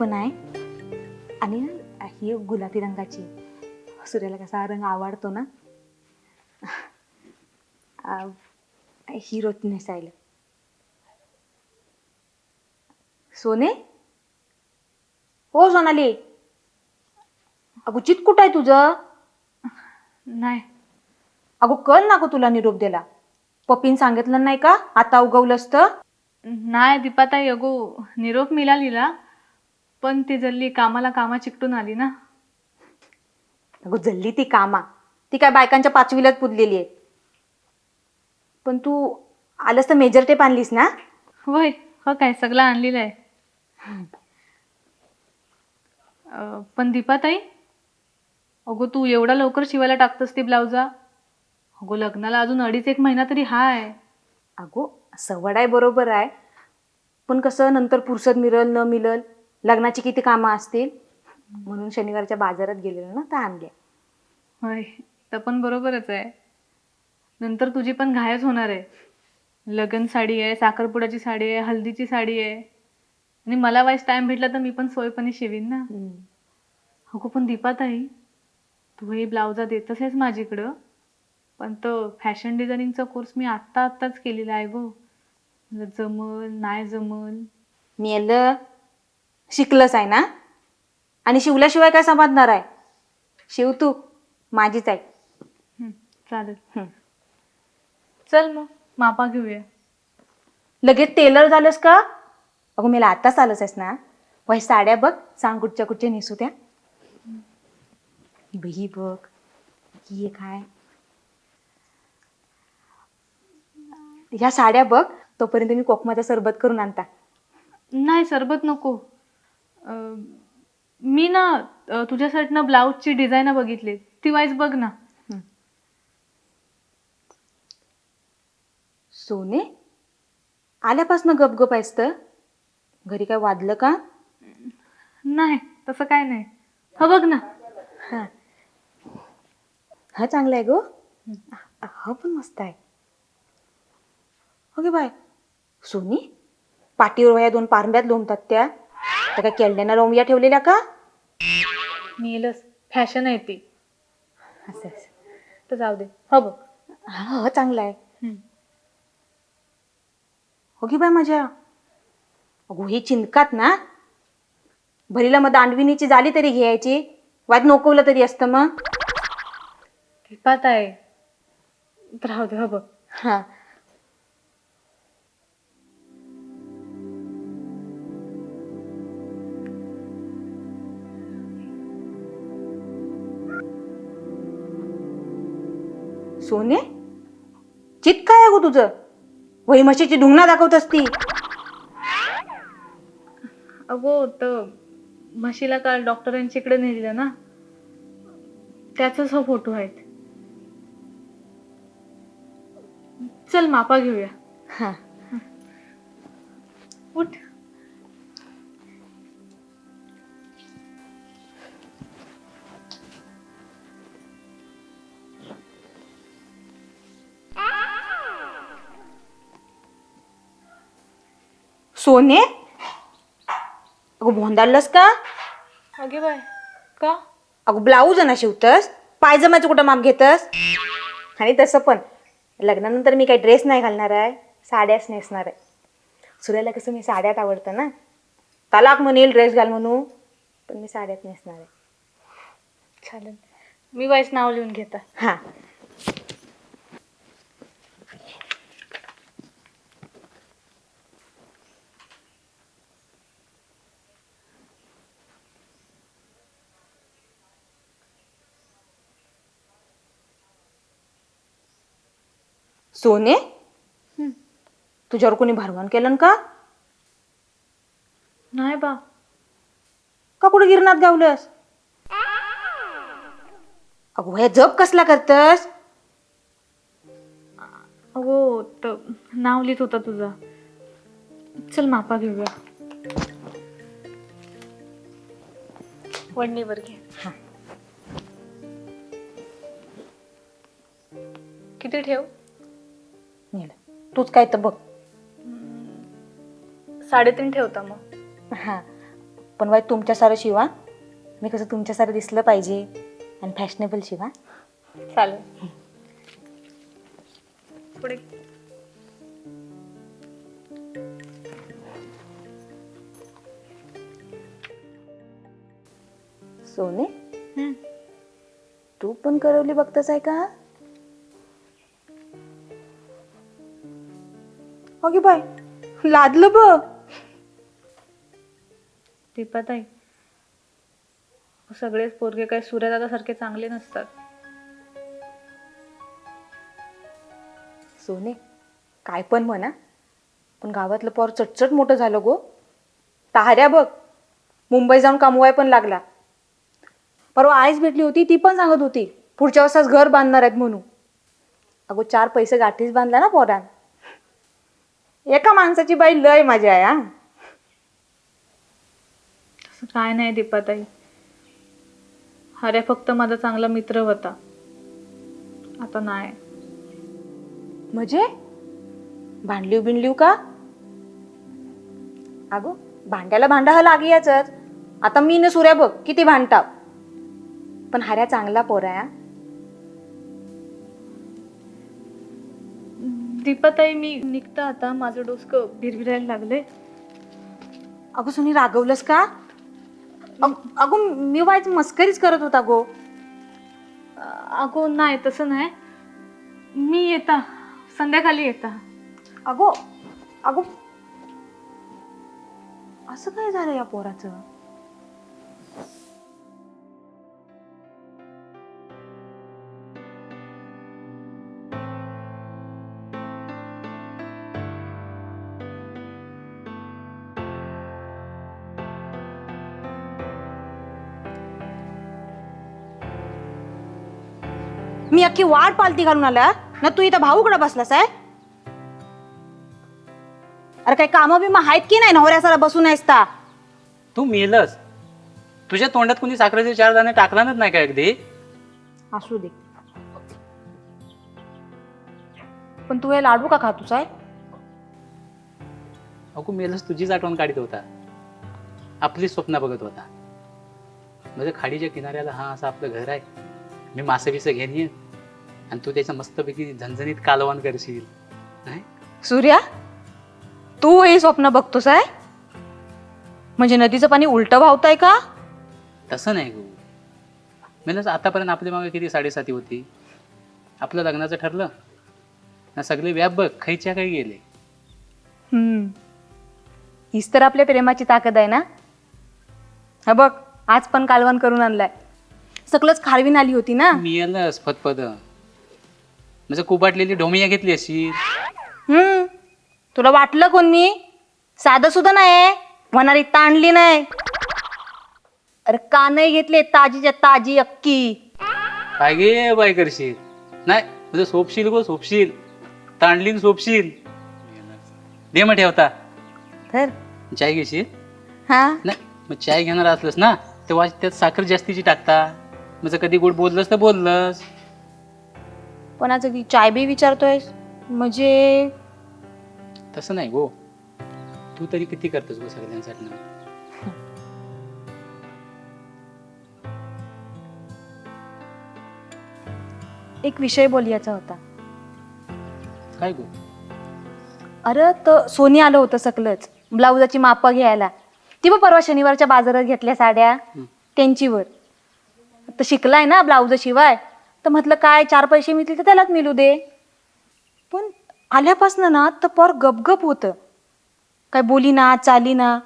पण आहे. आणि ना ही गुलाबी रंगाची. सूर्याला कसा रंग आवडतो ना? आ, ही रोज नेसायला सोने? हो सोनाली. अगो चित कुठं आहे तुझं? नाही. अगो कल ना गो तुला निरोप दिला पप्पीन सांगितलं नाही का? आता उगवलंस तर? नाही दीपाताई अगो निरोप मिळालीला. पण ती जल्ली कामाला कामा चिकटून आली ना. अगो जल्ली ती कामा. ती काय बायकांच्या पाचवीलाच पुजलेली आहे. पण तू आलंस तर मेजर टेप आणलीस ना? होय हो काय सगळं आणलेलं आहे. अं, पण दीपाताई अगो तू एवढा लवकर शिवायला टाकतस ती ब्लाउजा अगो लग्नाला अजून अडीच एक महिना तरी हाय अगो सवड आहे बरोबर आहे. पण कसं नंतर पुरसत मिळल न मिळल लग्नाची किती कामं असतील? म्हणून शनिवारच्या बाजारात गेलेलो ना तर आणल्या होय तर पण बरोबरच आहे. नंतर तुझी पण घायच होणार आहे. लग्न साडी आहे साखरपुड्याची साडी आहे हल्दीची साडी आहे. आणि मला वाईस टाइम भेटला तर मी पण सोयपणे शिवीन ना. अगो पण दीपाताई तू हे ब्लाउजा देतच आहेस माझीकडं पण तो फॅशन डिझायनिंगचा कोर्स मी आत्ता आत्ताच केलेला आहे गो. मला जमल नाही जमल. मी याला शिकलंच आहे ना? आणि शिवल्याशिवाय काय समजणार आहे? शिव तू माझीच आहे हं, चालेल. हं. चल मग मापा घेऊया. लगेच टेलर झालंस का? अगो मला आताच आलंच आहेस ना. वय साड्या बघ सांग कुठच्या कुठच्या नेसू त्या. ही बघ ही एक आहे. ह्या साड्या बघ तोपर्यंत मी कोकमाचा सरबत करून आणता. नाही सरबत नको. अं, मी ना अं, तुझ्यासाठी ब्लाऊजची डिझाईन बघितली. ती वाईज बघ ना. सोने आल्यापासनं गपगप आहेस तर? घरी काय वाजलं का? नाही तसं काय नाही. हा बघ ना. हा. हा चांगला आहे गो. हा पण मस्त आहे. Okay bye. सोनी पाठीवर वया दोन पारंब्यात लोंबतात त्या. त्या काय केलड्यानं लोंबिया ठेवलेल्या का? नेलच. फॅशन आहे ती. असं असं. तर जाऊ दे. हो बघ. हा हा चांगला आहे. हं. हो की बाय माझ्या? अगो ही चिंतकात ना? भरीला मग दांडविनीची जाली तरी घ्यायची. वाद नोकवलं तरी असतं मग. पात आहे. तर राहू दे हो बघ. हा. सोने? चित काय आहे गो तुझं? वही म्हशीची ढुंगणा दाखवत असती. अगो तर म्हशीला काल डॉक्टरांच्या इकडे नेलेलं ना? त्याचाच हा फोटो आहेत. चल मापा घेऊया. हा. उठ. सोने? अगो भोंदाळलंस का? अगे बाय. का? अगो ब्लाऊज ना शिवतस. पायजमाचं कुठं माप घेतस? आणि तसं पण. लग्नानंतर मी काही ड्रेस नाही घालणार आहे. साड्याच नेसणार आहे. सूर्याला कसं मी साड्यात आवडतं ना? तलाक म्हणेल ड्रेस घाल म्हणू पण मी साड्यात नेसणार आहे. चालेल. मी वाईस नाव लिहून घेता. हां. सोने? तुझ्यावर कोणी भरवण केलं का? नाही बा. का कुठे गिरणात गावलंस? अगो हे जप कसला करतस? अगो तर नाव लिहित होता तुझा. चल मापा घेऊया. वडणीवर घे. किती ठेव? नेलं. तूच काय तर बघ. साडेतीन ठेवता मग. हां. पण वाईट तुमच्या सारं शिवा. मी कसं तुमच्या सारं दिसलं पाहिजे. आणि फॅशनेबल शिवा. चालेल. पुढे. सोने? तू पण करवली बघतच आहे का? अगे बाय लादलं ब दीपाताई सगळेच पोरगे काय सूर्यदादासारखे चांगले नसतात. सोने काय पण म्हणा. पण गावातलं पोर चटचट मोठं झालं गो. ताऱ्या बघ मुंबई जाऊन कमवाय पण लागला. परवा आईच भेटली होती ती पण सांगत होती पुढच्या वर्षास घर बांधणार आहेत म्हणून. अगो चार पैसे गाठीच बांधला ना पोरान. एका माणसाची बाई लय मजा आहे हा. तसं काय नाही दीपाताई. अरे फक्त माझा चांगला मित्र होता. आता नाही. म्हणजे? भांडलीव बिंडलीव का? अगो भांड्याला भांडा हा लागी याच आता मी न सुऱ्या बघ किती भांडताव पण हाऱ्या चांगला पोर दीपाताई मी निघता आता. माझं डोसकं भिरभिरायला लागले अगो सुनी रागवलंस का? अग- अगो मी वाईच मस्करीच करत होता गो. अगो नाही तसं नाही. मी येता. संध्याकाळी येता. अगो अगो. असं काय झालं या पोराचं? मी अख्खी वाट पालती घालून आला ना तू इथं भाऊकडे बसलास आहे अरे काही कामं बिमं आहेत की नाही नवऱ्यासारा बसून आहेस ता तू मेलस. तुझ्या तोंडात कोणी साखरेचे चार दाणे टाकलानच नाही का अगदी? असू दे. पण तू हे लाडू का खातोस आहे अगो मेलस तुझीच आठवण काढत होता. आपली स्वप्न बघत होता. म्हणजे खाडीच्या किनाऱ्याला हा असं आपलं घर आहे. मी मासे बिसे घेऊन येईन आणि तू त्याचं मस्तपैकी झणझणीत कालवण करशील. नाही? सूर्या तू हे स्वप्न बघतोस आहे? म्हणजे नदीचं पाणी उलट वाहताय का? तसं नाही गो. मेलस आतापर्यंत आपल्या मागे किती साडेसाती होती? आपलं लग्नाचं ठरलं. ना सगळे व्याप बघ खायच्या काही गेले. हम्म. हीच तर आपल्या प्रेमाची ताकद आहे ना? हा बघ आज पण कालवण करून आणलाय. सगळंच खारवीन आली होती ना? मिळालंच फतफद म्हणजे कुबाटलेली ढोमिया घेतली अशी. हम्म. तुला वाटलं कोण मी? साधं सुद्धा नाही होणारी ताणली नाही. अरे का नाही घेतले? ताजीच्या ताजी अक्की. काय गे बाय करशील? नाही म्हणजे सोपशील गो सोपशील. तांडलीन सोपशील. दे मग ठेवता. तर चाय घेशील? हा? नाही मग चाय घेणार असलंस ना तेव्हा त्यात साखर जास्तीची टाकता. म्हणजे कधी गोड बोललंस तर बोललंस. पण आज अगदी चाय बी विचारतोय म्हणजे तसं नाही गो. तू तरी किती करतोस गो सगळ्यांसाठी ना? एक विषय बोलायचा होता. काय गो? अरे तर सोनी आलं होतं सकलच ब्लाऊजाची मापं घ्यायला. ती मग परवा शनिवारच्या बाजारात घेतल्या साड्या. त्यांचीवर. तर शिकलाय ना ब्लाऊज शिवाय. तर म्हटलं काय चार पैसे मिळतील तर त्यालाच मिळू दे. पण आल्यापासनं ना तर पर गपगप होतं. काय बोली ना चाली ना.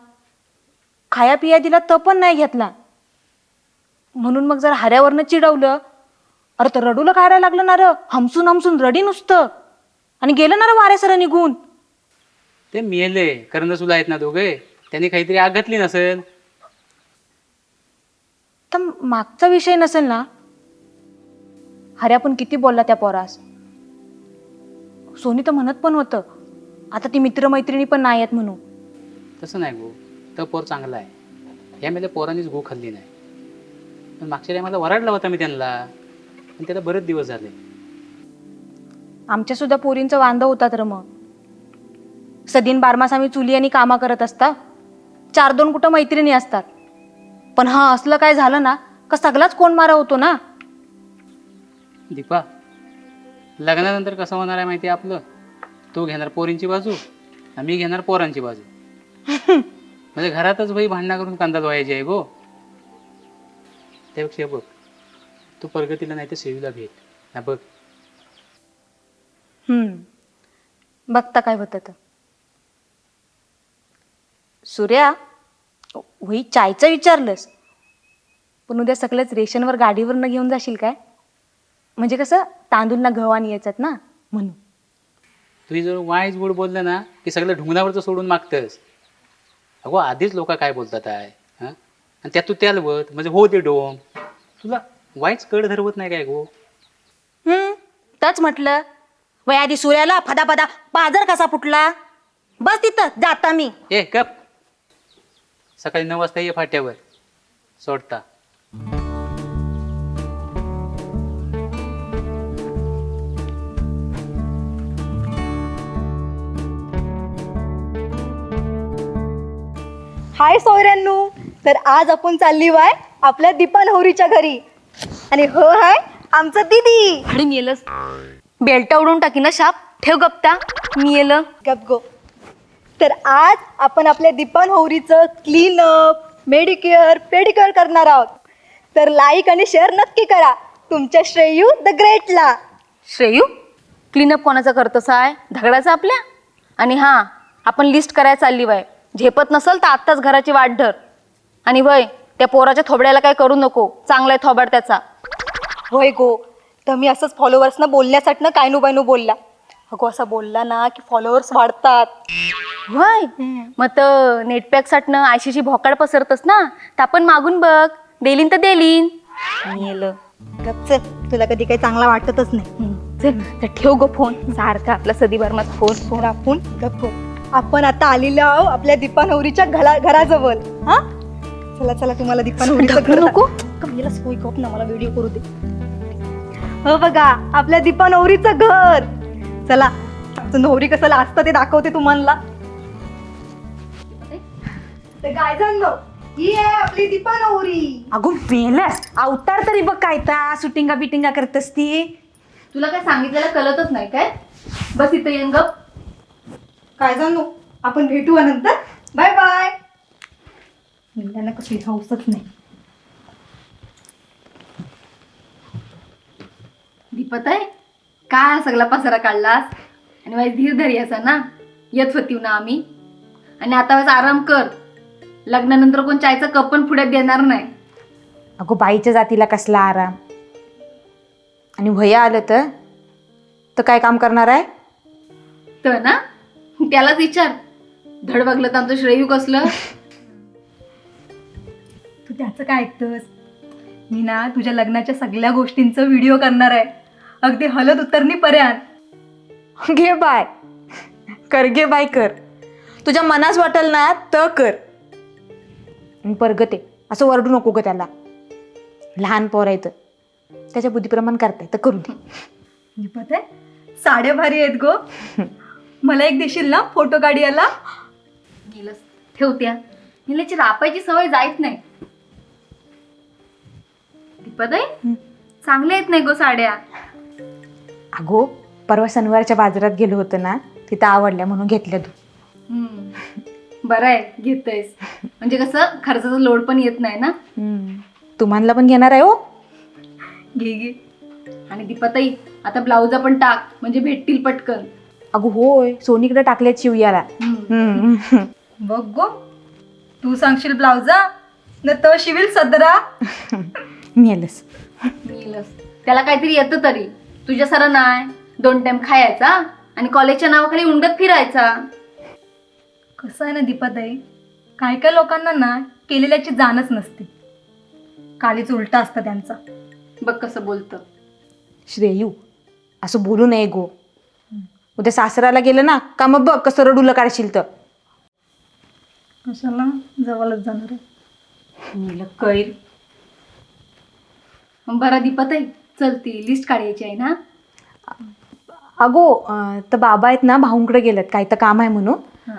खाया पिया दिला तर पण नाही घेतला. म्हणून मग जर हाऱ्यावरनं चिडवलं. अरे तर रडूला खायला लागलं ना र? हमसून हमसून रडी नुसतं. आणि गेलं ना रे वाऱ्यासर निघून. ते मेले करंदसुला आहेत ना दोघे. त्यांनी काहीतरी आग घातली नसेल? तर मागचा विषय नसेल ना? हऱ्या पण किती बोलला त्या पोरास? सोनी तर म्हणत पण होतं. आता ती मित्रमैत्रिणी पण नाही आहेत म्हणून. तसं नाही गो. तर पोर चांगला आहे. या मेल्या पोरांनीच गो खाल्ली नाही. पण मागच्या टायमाला वराडला होता मी त्यांना. पण त्याला बरेच दिवस झाले. आमच्या सुद्धा पोरींचं वांद होतात र मग. सदीन बारमास आम्ही चुली आणि कामा करत असता. चार दोन कुठं मैत्रिणी असतात. पण हा असलं काय झालं ना का सगळाच कोण मारा होतो ना? दीपा लग्नानंतर कसं होणार आहे माहिती आहे आपलं? तू घेणार पोरींची बाजू आणि मी घेणार पोरांची बाजू. म्हणजे घरातच भाई भांडणं करून कांदा व्हायची आहे गो. त्यापेक्षा बघ तू प्रगतीला नाही तर सेवीला भेट. ना बघ. हम्म. बघता काय होतं तर. सूर्या वही चायचं विचारलंस. पण उद्या सगळंच रेशनवर गाडीवर न घेऊन जाशील काय? म्हणजे कसं तांदूळ ना गव्हाणी यायच्यात ना? म्हणून. तुझी जर वाईज गोड बोललं ना की सगळं ढुंगणावरचं सोडून मागतंस. अगो आधीच लोक काय बोलतात आहे हं? आणि त्यात तू त्याला बत म्हणजे हो ते डोम. तुला वाईच कड धरवत नाही काय गो? हम्म तच म्हटलं. वय आधी सूर्याला फदा फदा पाजर कसा फुटला? बस तिथं जाता मी. ए कप सकाळी नऊ वाजता ये फाट्यावर. सोडता. हाय सोयऱ्यांनू तर आज आपण चालली वाय आपल्या दीपा नवरीच्या घरी. आणि हो हाय आमचं दिदी. आणि मी येलच. बेल्ट उडून टाकी ना शाप. ठेव गप्ता. मी येलं. गप गो. तर आज आपण आपल्या दीपा नवरीचं क्लीनअप मेडिक्युअर पेडिक्युअर करणार आहोत. तर लाईक आणि शेअर नक्की करा. तुमच्या श्रेयू द ग्रेटला श्रेयू क्लीनअप कोणाचा करतोस आहे? धगडाचा आपल्या? आणि हां आपण लिस्ट करायला चालली बाय झेपत नसल तर आत्ताच घराची वाट धर. आणि वय त्या पोराच्या थोबड्याला काय करू नको. चांगला आहे थोबाड त्याचा. होय गो. तर मी असंच फॉलोअर्सना बोलण्यासाठी कायनू बायनू बोलला अगो असा बोलला ना की फॉलोअर्स वाढतात. वय मग तर नेटपॅकसाठनं आयशीची भोकाड पसरतस ना तर आपण मागून बघ. देलीन तर देलीन. मेलं. गप चल तुला कधी काही चांगला वाटतच नाही. चल तर ठेव गो फोन सारखा आपला सदी बर्माचा फोन तर आपण. गप गो. आपण आता आलेलो आहो आपल्या दीपा नवरीच्या घरा घराजवळ. हा? चला चला तुम्हाला दीपा नवरीचं घर नको. कमीला सोय गप ना मला व्हिडिओ करू दे. हो बघा आपल्या दीपा नवरीचं घर. चला. नवरी कसं लाजतं ते दाखवते तुम्हाला. ही आहे आपली दीपा नवरी. अगो मेलस अवतार तरी बघ काय ता सुटिंगा बिटिंगा करत असती. तुला काय सांगितलेलं कळतच नाही काय? बस इथं येऊन गप काय सांगू आपण भेटू नंतर. बाय बाय मुलांना कसली हौसच नाही. दीपत आहे काय हा सगळा पसारा काढलास. आणि वाईस धीर धरी असा ना येत होती ना आम्ही. आणि आता वाईस आराम कर. लग्नानंतर कोण चायचा कप पण पुढे देणार नाही. अगो बाईच्या जातीला कसला आराम. आणि भैया आलं तर? तर काय काम करणार आहे? तर ना त्यालाच विचार. धड बघलं तर आमचं श्रेयू कसलं? तू त्याचं काय ऐकतोस? मी ना तुझ्या लग्नाच्या सगळ्या गोष्टींचं व्हिडिओ करणार आहे. अगदी हलत उतरणी पर्यंत घे बाय. कर घे बाय कर. तुझ्या मनास वाटेल ना तर कर. परगते. असं वरडू नको ग त्याला. लहान पोर आहे तर त्याच्या बुद्धीप्रमाण करताय तर करू दे पत आहे? साड्या भारी आहेत गो. मला एक देशील ना फोटो काढी याला. गेलंच ठेवत्या हिलाची रापायची सवय जायत नाही. दीपत आहे? चांगल्या येत नाही गो साड्या. अगो परवा शनिवारच्या बाजारात गेलो होतं ना तिथं आवडल्या म्हणून घेतल्या तू. बरं आहे घेतोयस. म्हणजे कसं खर्चाचा लोड पण येत नाही ना? तुम्हाला पण घेणार आहे हो. घे घे. आणि दीपाताई आता ब्लाऊज पण टाक म्हणजे भेटतील पटकन. अगो होय सोनीकडे टाकल्यात शिवयाला. हम्म. बघ गो तू सांगशील ब्लाउजा न तर शिवील सदरा. मेलस. त्याला काहीतरी येतं तरी. तुझ्या सर नाही दोन टाइम खायचा आणि कॉलेजच्या नावाखाली उंडत फिरायचा. कसं आहे ना दीपाताई? काय काय लोकांना ना केलेल्याची जाणच नसते. कालीच उलटा असतं त्यांचा. बघ कसं बोलतं. श्रेयू असं बोलू नये गो. उद्या सासराला गेलं ना का मग बघ कसं रडूला काढशील तर. कशाला? जवळच जाणार आहे. कैर. बरं दीपाताई चल ती लिस्ट काढायची आहे ना? अगो अं, तर बाबा आहेत ना भाऊंकडे गेलेत काय तर काम आहे म्हणून.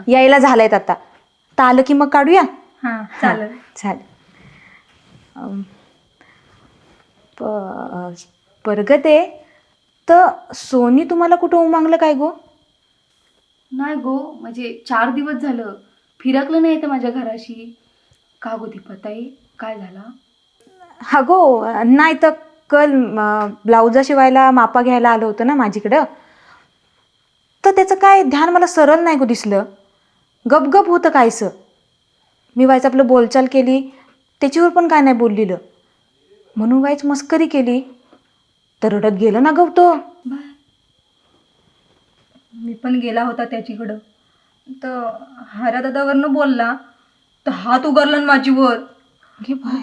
यायला झालंयत आता. तर आलं की मग काढूया? हा चालेल. चालेल. प- परगते तर सोनी तुम्हाला कुठं उमागलं काय गो? नाही गो म्हणजे चार दिवस झालं. फिरकलं नाही तर माझ्या घराशी. का गो दीपाताई काय झाला? हा गो नाही तर कल ब्लाउजा शिवायला मापा घ्यायला आलं होतं ना माझीकडं. तर त्याचं काय ध्यान मला सरळ नाही गो दिसलं. गपगप होतं कायसं मी व्हायचं आपलं बोलचाल केली त्याच्यावर पण काय नाही बोललेलं. म्हणून वाईच मस्करी केली. तर रडत गेलं ना गप तो. मी पण गेला होता त्याच्याकडं. तर हरा दादावरनं बोलला तर हात उगारला माझीवर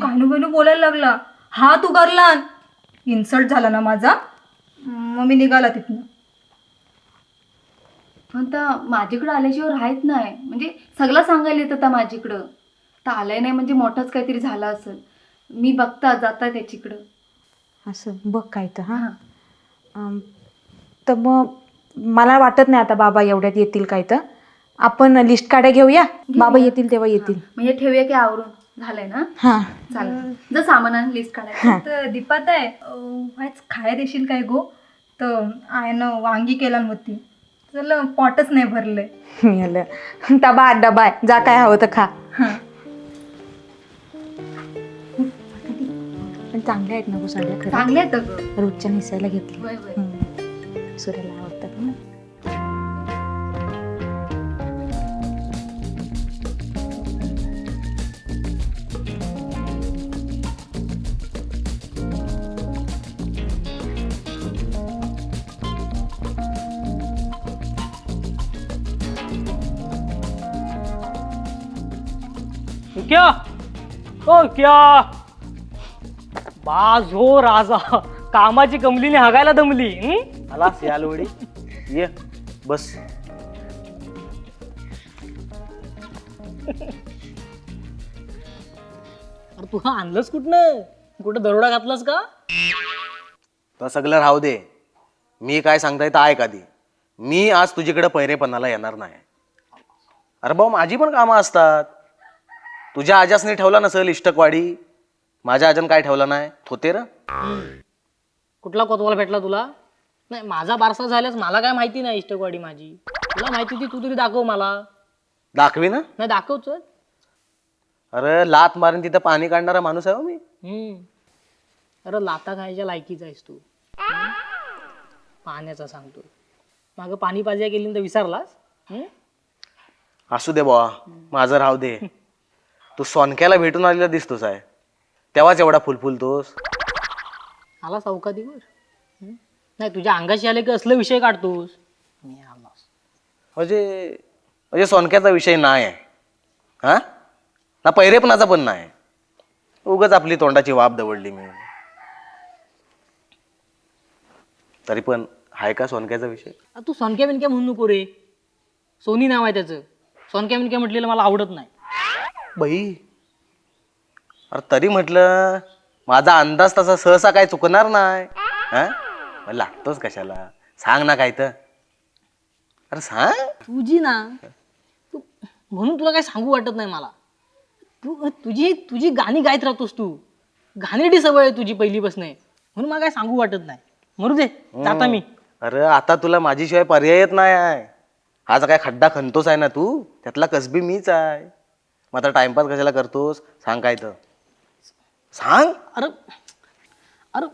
कानू बिनू बोलायला लागला हात उगारला इन्सल्ट झाला ना माझा मग मी निघाला तिथनं. पण तर माझ्याकडं आल्याशिवाय राहत नाही. म्हणजे सगळं सांगायला येतं आता माझ्याकडं. तर आलंय नाही म्हणजे मोठंच काहीतरी झालं असेल. मी बघता जाता त्याच्याकडं. असं बघ काय तर हां? अम, तर मग मला वाटत नाही आता बाबा एवढ्यात येतील काय तर. आपण लिस्ट काढ्या घेऊया. बाबा येतील तेव्हा येतील. म्हणजे ठेवूया की आवरून? झालंय ना? हां. चालेल. जर सामान लिस्ट काढायचं तर दीपात आहे व्हायच खाया देशील काय गो? तर आयनं वांगी केला होती. चल पोटच नाही भरलंय. मिळालं डबा आहे, डबा आहे जा काय हवं तर खा. पण चांगल्या आहेत ना गो साड्या खरं. चांगले आहेत अगं. रोजच्या निसायला घेतली होय होय. हम्म. सूर्याला क्या? ओ क्या? बाज हो राजा. कामाची कमलीने हागायला दमली हं? आलास यालवडी ये बस. अरे तू हा आणलंस कुठनं? कुठं दरोडा घातलास का? तर सगळं राहू दे. मी काय सांगताय तर ऐक आधी. मी आज तुझ्याकडे पैरेपणाला येणार नाही. अरे भाऊ माझी पण कामं असतात. तुझ्या आजासने ठेवला नसेल इष्टकवाडी? माझ्या आजान काय ठेवला नाही? थोते र. कुठला कोतवाल भेटला तुला? नाही माझा बारसा झाल्यास मला काय माहिती नाही इष्टकवाडी माझी. तुला माहिती होती तू तरी दाखव मला. दाखवी ना. नाही दाखवच अरे लात मारून तिथं पाणी काढणारा माणूस आहे हो मी. हम्म. अरे लाता खायच्या लायकीचा आहेस तू? पाण्याचा सांगतो मागं पाणी पाजिया केली तर विसरलास? हं? असू दे बुवा. माझं राहू दे. तू सोनक्याला भेटून आलेला दिसतोस आहे. तेव्हाच एवढा फुलफुलतोस आला चौकातीवर हं? नाही तुझ्या अंगाशी आले की असलं विषय काढतोस? मी आलास म्हणजे म्हणजे सोनक्याचा विषय नाही. आहे हा? ना पैरेपणाचा पण नाही. उगाच आपली तोंडाची वाप दवडली मी. तरी पण आहे का सोनक्याचा विषय? आ, तू सोनक्या बिनक्या म्हणू नको रे. सोनी नाव आहे त्याचं. सोनक्या बिनक्या म्हटलेलं मला आवडत नाही. बाई. अरे तरी म्हटलं माझा अंदाज तसा सहसा काय चुकणार नाही. हा? लागतोच कशाला? सांग ना काय तर. अरे सांग. तुझी ना तू म्हणून तुला काय सांगू वाटत नाही मला. तू तुझी तुझी गाणी गायत राहतोस तू. घाणेरडी सवय आहे तुझी पहिलीपासून. म्हणून मला काय सांगू वाटत नाही. मरू दे जाता मी. अरे आता तुला माझीशिवाय पर्यायच नाही आहे. हा जो काय खड्डा खणतोस आहे ना तू त्यातला कसबी मीच आहे. मग आता टाइमपास कशाला करतोस? सांग काय तर. सांग? अरे अरे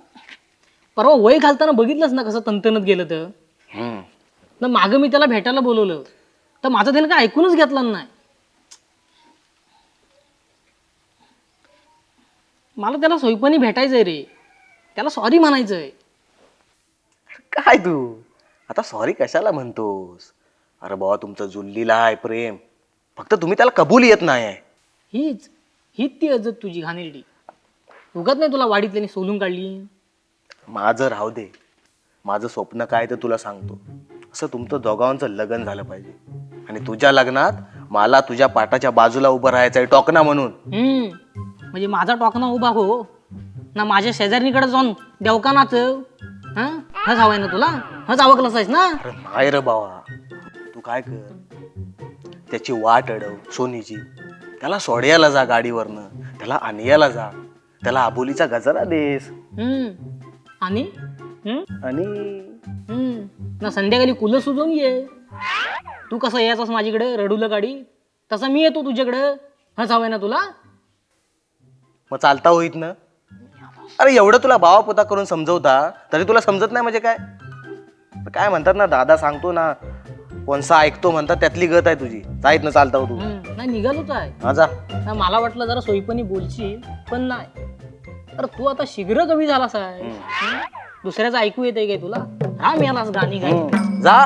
परवा वय घालताना बघितलंस ना कसं तंतनत गेलं तर? हम्म. ना मागं मी त्याला भेटायला बोलवलं. तर माझं त्याने काय ऐकूनच घेतलं नाही. मला त्याला सोयपणी भेटायचंय रे. त्याला सॉरी म्हणायचंय. काय तू? आता सॉरी कशाला म्हणतोस? अरे बाबा तुमचं जुल्लीला आहे प्रेम. फक्त तुम्ही त्याला कबूल येत नाही आहे. हीच हीच ती अजत तुझी घाणेरडी. उगत नाही तुला वाडीत त्यांनी सोलून काढली? माझं राहू दे. माझं स्वप्न काय ते तुला सांगतो. असं तुमचं दोघांचं लग्न झालं पाहिजे. आणि तुझ्या लग्नात मला तुझ्या पाटाच्या बाजूला उभं राहायचं आहे टोकना म्हणून. हम्म. म्हणजे माझा टोकना उभा हो. ना माझ्या शेजारणीकडे जाऊन देवकानाच हा? हच हवाय ना तुला? हच आवकलंच आहेस ना? अरे नाही रे बाबा तू काय कर? त्याची वाट अडव सोनीची त्याला सोड्याला जा गाडीवरनं त्याला आणयाला जा. त्याला आबोलीचा गजरा देस. हम्म. आणि? हम्म? आणि? हम्म. ना संध्याकाळी कुलं सुजून ये. तू कसं यायचास माझीकडे रडूला गाडी? तसा मी येतो तुझ्याकडं? हस हवंय ना तुला? मग चालता होईत ना? अरे एवढं तुला भावा पोता करून समजवता तरी तुला समजत नाही म्हणजे काय? काय म्हणतात ना दादा सांगतो ना कोणसा ऐकतो म्हणतात त्यातली गत आहे तुझी. जाईत ना चालता हो तू. हम्म. नाही निघालोच आहे. हा जा. ना मला वाटलं जरा सोयीपणी बोलशील पण नाही. अरे तू आता शीघ्र कमी झालास आहे. हम्म? दुसऱ्याचं ऐकू येते काय तुला? राम यालास गाणी हम्म, जा.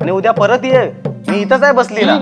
आणि उद्या परत ये. मी इथंच आहे बसलेला.